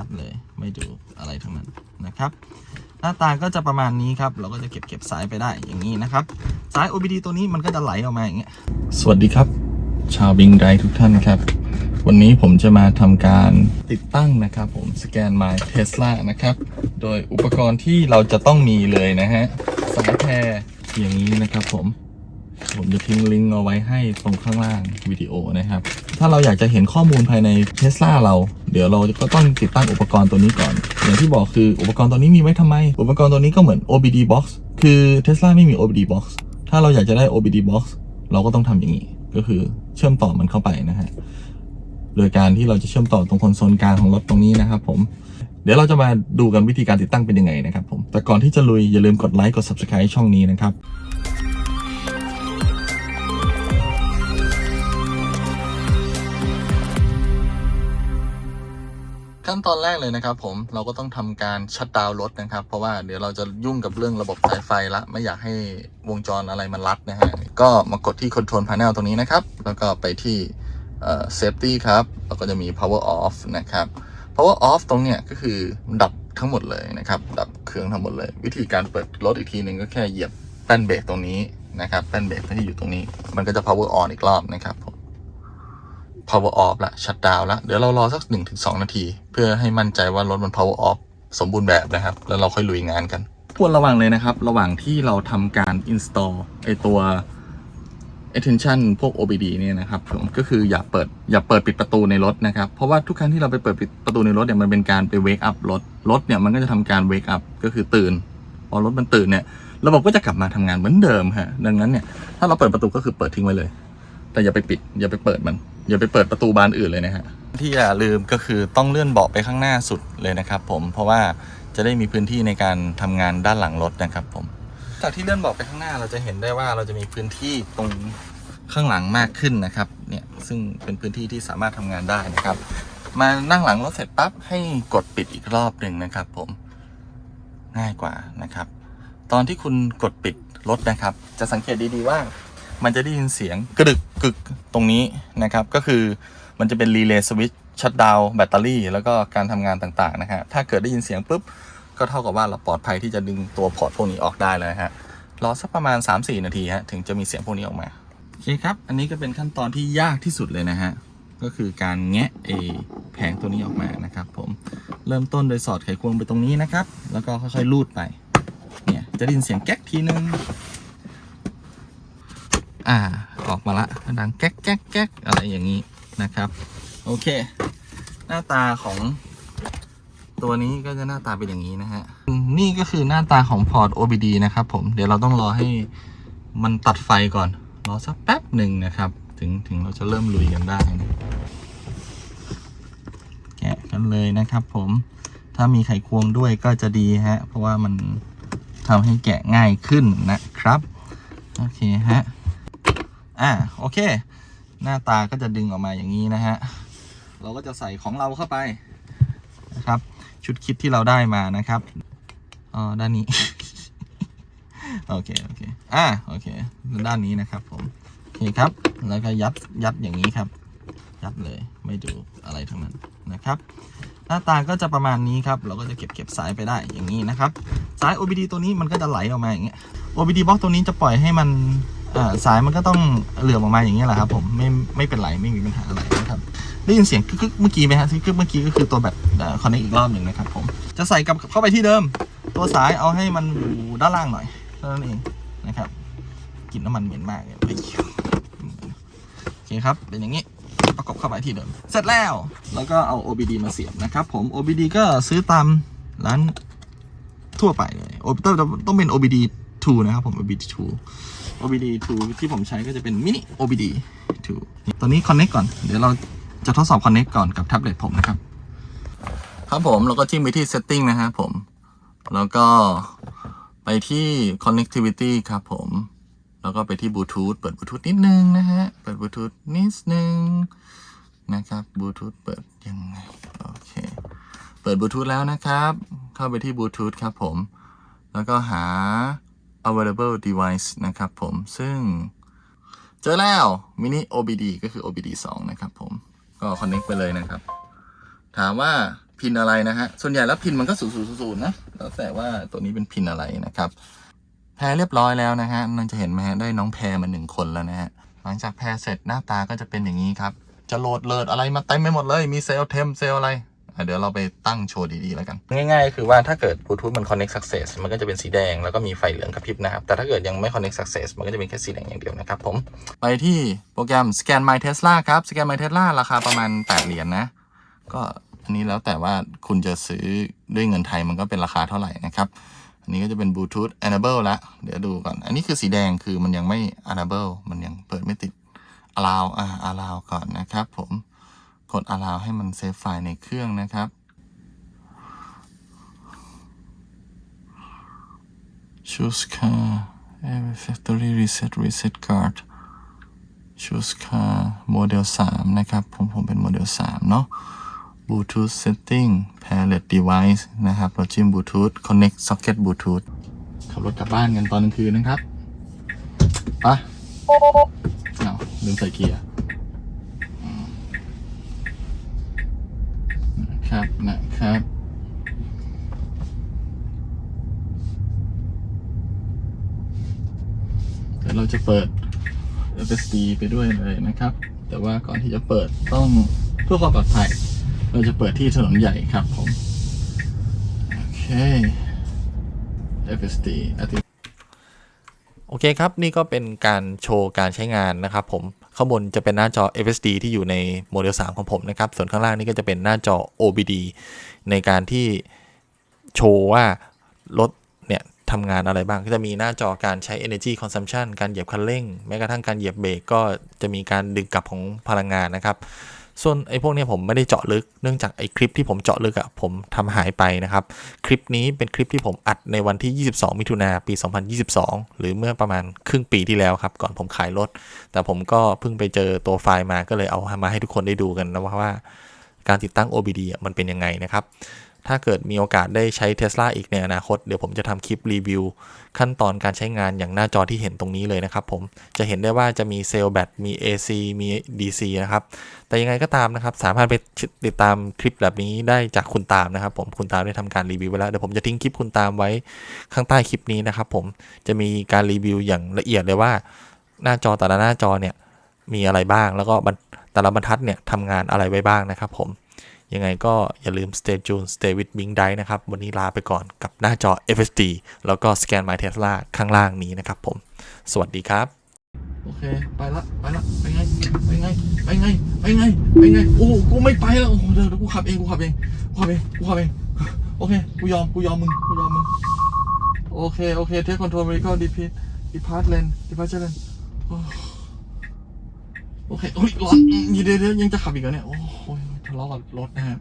ัดเลย ไม่ดูอะไรทั้งนั้นนะครับ หน้าตาก็จะประมาณนี้ครับ เราก็จะเก็บเก็บสายไปได้อย่างนี้นะครับ สาย OBD ตัวนี้มันก็จะไหลออกมาอย่างเงี้ยสวัสดีครับ ชาวบิงไดทุกท่านครับ วันนี้ผมจะมาทำการติดตั้งนะครับ ผมสแกน My Tesla นะครับ โดยอุปกรณ์ที่เราจะต้องมีเลยนะฮะสายแพรอย่างนี้นะครับผมผมจะทิ้งลิงก์เอาไว้ให้ตรงข้างล่างวิดีโอนะครับ ถ้าเราอยากจะเห็นข้อมูลภายใน Tesla เรา เดี๋ยวเราก็ต้องติดตั้งอุปกรณ์ตัวนี้ก่อน อย่างที่บอกคืออุปกรณ์ตัวนี้มีไว้ทำไม อุปกรณ์ตัวนี้ก็เหมือน OBD box คือ Tesla ไม่มี OBD box ถ้าเราอยากจะได้ OBD box เราก็ต้องทำอย่างนี้ ก็คือเชื่อมต่อมันเข้าไปนะฮะ โดยการที่เราจะเชื่อมต่อตรงคอนโซลกลางของรถตรงนี้นะครับผม เดี๋ยวเราจะมาดูกันวิธีการติดตั้งเป็นยังไงนะครับผม แต่ก่อนที่จะลุยอย่าลืมกดไลค์กด subscribe ช่องนี้นะครับ ขั้นตอนแรกเลยนะครับ ผมเราก็ต้องทำการชัดดาวน์รถนะครับ เพราะว่าเดี๋ยวเราจะยุ่งกับเรื่องระบบสายไฟละไม่อยากให้วงจรอะไรมันรัดนะฮะก็มากดที่ Control Panel ตรงนี้นะครับ แล้วก็ไปที่เออ Safety ครับแล้วก็จะมี Power Off นะครับ Power Off ตรงเนี้ยก็คือดับทั้งหมดเลยนะครับ ดับเครื่องทั้งหมดเลย วิธีการเปิดรถอีกทีหนึ่งก็แค่เหยียบแป้นเบรกตรงนี้นะครับแป้นเบรกที่อยู่ตรงนี้ มันก็จะ Power On อีกรอบนะครับผม power off ละ shut down ละเดี๋ยวเรารอสัก 1-2 นาที เพื่อให้มั่นใจว่ารถมัน power off สมบูรณ์แบบนะครับ แล้วเราค่อยลุยงานกันควรระวังเลยนะครับ ระหว่างที่เราทำการ install ไอตัว attention พวก OBD เนี่ยนะครับผมก็คืออย่าเปิดอย่าเปิดปิดประตูในรถนะครับ เพราะว่าทุกครั้งที่เราไปเปิดปิดประตูในรถเนี่ยมันเป็นการไป wake up รถรถเนี่ยมันก็จะทำการ wake up ก็คือตื่น พอรถมันตื่นเนี่ยระบบก็จะกลับมาทำงานเหมือนเดิมฮะดังนั้นเนี่ยถ้าเราเปิดประตูก็คือเปิดทิ้งไว้เลย แต่อย่าไปปิดอย่าไปเปิดมัน อย่าไปเปิดประตูบานอื่นเลยนะฮะที่อย่าลืมก็คือต้องเลื่อนเบาะไปข้างหน้าสุดเลยนะครับผมเพราะว่าจะได้มีพื้นที่ในการทำงานด้านหลังรถนะครับผม จากที่เลื่อนเบาะไปข้างหน้าเราจะเห็นได้ว่าเราจะมีพื้นที่ตรงข้างหลังมากขึ้นนะครับเนี่ยซึ่งเป็นพื้นที่ที่สามารถทำงานได้นะครับ มานั่งหลังรถเสร็จปั๊บให้กดปิดอีกรอบหนึ่งนะครับ ผมง่ายกว่านะครับ ตอนที่คุณกดปิดรถนะครับ จะสังเกตดีๆว่า มันจะได้ยินเสียงกระดึกกึกตรงนี้นะครับ ก็คือมันจะเป็นรีเลย์สวิตช์ชัดดาวแบตเตอรี่ แล้วก็การทำงานต่างๆนะฮะถ้าเกิดได้ยินเสียงปุ๊บ ก็เท่ากับว่าเราปลอดภัยที่จะดึงตัวพอร์ตพวกนี้ออกได้เลยฮะรอสักประมาณ 3-4 นาทีฮะถึงจะมีเสียงพวกนี้ออกมาโอเคครับ อันนี้ก็เป็นขั้นตอนที่ยากที่สุดเลยนะฮะก็คือการแงะเอแผงตัวนี้ออกมานะครับ ผมเริ่มต้นโดยสอดไขควงไปตรงนี้นะครับ แล้วก็ค่อยๆลูดไปเนี่ยจะได้ยินเสียงแก๊กทีนึง อ่า ออกมาละดังแก๊กแก๊กแก๊กอะไรอย่างนี้นะครับ โอเค หน้าตาของตัวนี้ก็จะหน้าตาเป็นอย่างนี้นะฮะ นี่ก็คือหน้าตาของพอร์ต OBD นะครับผม เดี๋ยวเราต้องรอให้มันตัดไฟก่อน รอสักแป๊บหนึ่งนะครับ ถึงถึงเราจะเริ่มลุยกันได้นะแกะกันเลยนะครับผม ถ้ามีไขควงด้วยก็จะดีฮะ เพราะว่ามันทำให้แกะง่ายขึ้นนะครับ โอเคฮะ อ่าโอเค หน้าตาก็จะดึงออกมาอย่างนี้นะฮะ เราก็จะใส่ของเราเข้าไปนะครับ ชุดคิดที่เราได้มานะครับอ๋อด้านนี้ โอเคโอเคอ่าโอเค ด้านนี้นะครับผมโอเคครับ แล้วก็ยัดยัดอย่างนี้ครับ ยัดเลยไม่ดูอะไรทั้งนั้นนะครับหน้าตาก็จะประมาณนี้ครับ เราก็จะเก็บเก็บสายไปได้อย่างนี้นะครับ สาย OBD ตัวนี้มันก็จะไหลออกมาอย่างเงี้ย OBD box ตัวนี้จะปล่อยให้มัน สายมันก็ต้องเหลื่อมออกมาอย่างเงี้แหละครับ ผมไม่ไม่เป็นไรไม่มีปัญหาอะไรนะครับได้ยินเสียงกึกเมื่อกี้ไหมฮะที่กึกเมื่อกี้ก็คือตัวแบบคอนเนคอีกรอบหนึ่งนะครับผมจะใส่กลับเข้าไปที่เดิม ตัวสายเอาให้มันอยู่ด้านล่างหน่อยเท่านั้นเองนะครับกลิ่นน้ำมันเหม็นมากเลยโอเคครับเป็นอย่างนี้ประกบเข้าไปที่เดิม เสร็จแล้วแล้วก็เอา OBD มาเสียบนะครับผม OBD ก็ซื้อตามร้านทั่วไปเลยต้องต้องเป็น OBD 2 นะครับผม OBD 2 OBD 2ที่ผมใช้ก็จะเป็น mini OBD 2ตอนนี้ connect ก่อน เดี๋ยวเราจะทดสอบ connect ก่อนกับแท็บเล็ตผมนะครับ ครับผมเราก็จิ้มไปที่ setting นะครับผม แล้วก็ไปที่ connectivity ครับผม แล้วก็ไปที่บลูทูธเปิดบลูทูธนิดนึงนะฮะ เปิดบลูทูธนิดนึงนะครับบลูทูธเปิดยังไง โอเค เปิดบลูทูธแล้วนะครับ เข้าไปที่บลูทูธครับผม แล้วก็หา available device นะครับผม ซึ่ง เจอแล้ว mini OBD ก็คือ OBD 2 นะครับผม ก็ connect ไปเลยนะครับ ถามว่าพินอะไรนะฮะ ส่วนใหญ่แล้วพินมันก็ศูนย์ศูนย์ศูนย์นะ แล้วแต่ว่าตัวนี้เป็นพินอะไรนะครับ แพรเรียบร้อยแล้วนะฮะนั่นจะเห็นไหมฮะ ได้น้องแพรมาหนึ่งคนแล้วนะฮะ หลังจากแพรเสร็จหน้าตาก็จะเป็นอย่างนี้ครับ จะโหลดเลิดอะไรมาเต็มไปหมดเลย มีเซลล์เทมเซลล์อะไร เดี๋ยวเราไปตั้งโชว์ดีๆแล้วกัน ง่ายๆ คือว่าถ้าเกิดบลูทูธมัน connect success มันก็จะเป็นสีแดงแล้วก็มีไฟเหลืองกระพริบนะครับ แต่ถ้าเกิดยังไม่ connect success มันก็จะเป็นแค่สีแดงอย่างเดียวนะครับผม ไปที่โปรแกรม Scan My Tesla ครับ Scan My Tesla ราคาประมาณ 8 เหรียญนะก็อันนี้แล้วแต่ว่าคุณจะซื้อด้วยเงินไทยมันก็เป็นราคาเท่าไหร่นะครับ อันนี้ก็จะเป็น Bluetooth Enable ละ เดี๋ยวดูก่อน อันนี้คือสีแดงคือมันยังไม่ Enable มันยังเปิดไม่ติด allow อ่า allow ก่อนนะครับผม กด allow ให้มันเซฟไฟล์ในเครื่องนะครับ choose car every factory reset reset card choose car โมเดล3นะครับ ผมผมเป็นโมเดล3เนาะ Bluetooth setting palette device นะครับ เราจิ้ม Bluetooth connect socket Bluetooth ขับรถกลับบ้านกันตอนกลางคืนนะครับ ไปะเอาลืมใส่เกียร์อืม ครับนะครับ เดี๋ยวเราจะเปิด FSD ไปด้วยเลยนะครับ แต่ว่าก่อนที่จะเปิดต้องเพื่อความปลอดภัย เราจะเปิดที่ถนนใหญ่ครับผม โอเค FSD โอเคครับ นี่ก็เป็นการโชว์การใช้งานนะครับผม ข้างบนจะเป็นหน้าจอ FSD ที่อยู่ในโมเดล 3 ของผมนะครับ ส่วนข้างล่างนี่ก็จะเป็นหน้าจอ OBD ในการที่โชว์ว่ารถเนี่ยทำงานอะไรบ้าง ก็จะมีหน้าจอการใช้ energy consumption การเหยียบคันเร่ง แม้กระทั่งการเหยียบเบรกก็จะมีการดึงกลับของพลังงานนะครับ ส่วนไอ้พวกนี้ผมไม่ได้เจาะลึก เนื่องจากไอ้คลิปที่ผมเจาะลึกอะผมทำหายไปนะครับ คลิปนี้เป็นคลิปที่ผมอัดในวันที่ 22 มิถุนาปี 2022 หรือเมื่อประมาณครึ่งปีที่แล้วครับ ก่อนผมขายรถ แต่ผมก็เพิ่งไปเจอตัวไฟล์มาก็เลยเอามาให้ทุกคนได้ดูกันนะว่าวาการติดตั้ง OBD อะมันเป็นยังไงนะครับ ถ้าเกิดมีโอกาสได้ใช้ Tesla อีกในอนาคต เดี๋ยวผมจะทำคลิปรีวิว ขั้นตอนการใช้งานอย่างหน้าจอที่เห็นตรงนี้เลยนะครับผม จะเห็นได้ว่าจะมีเซลล์แบต มี AC มี DC นะครับ แต่ยังไงก็ตามนะครับ สามารถไปติดตามคลิปแบบนี้ได้จากคุณตามนะครับผม คุณตามได้ทำการรีวิวไว้แล้ว เดี๋ยวผมจะทิ้งคลิปคุณตามไว้ข้างใต้คลิปนี้นะครับผม จะมีการรีวิวอย่างละเอียดเลยว่า หน้าจอแต่ละหน้าจอเนี่ยมีอะไรบ้าง แล้วก็แต่ละบรรทัดเนี่ยทำงานอะไรไว้บ้างนะครับผม ยังไงก็อย่าลืม stay tuned stay with Bing d i นะครับ วันนี้ลาไปก่อนกับหน้าจอ FSD แล้วก็ scan my Tesla ข้างล่างนี้นะครับผม สวัสดีครับ โอเค ไปละ ไปละ ไปไง ไปไง ไปไง ไปไง ไปไง โอ้กูไม่ไปแล้ว โอ้เดี๋ยวเดี๋ยวกูขับเอง กูขับเอง กูขับเอง กูขับเอง โอเค กูยอม กูยอมมึง กูยอมมึง โอเค โอเค เทคคอนโทรลเมริคอลดีพีทดีพาร์ตเลนดีพาร์ตเลนโอเคโอ้ยร้อนเดี๋ยวเดียวยังจะขับอีกเหรอเนี่ย โอ้โห ทะเลาะกับรถนะครับ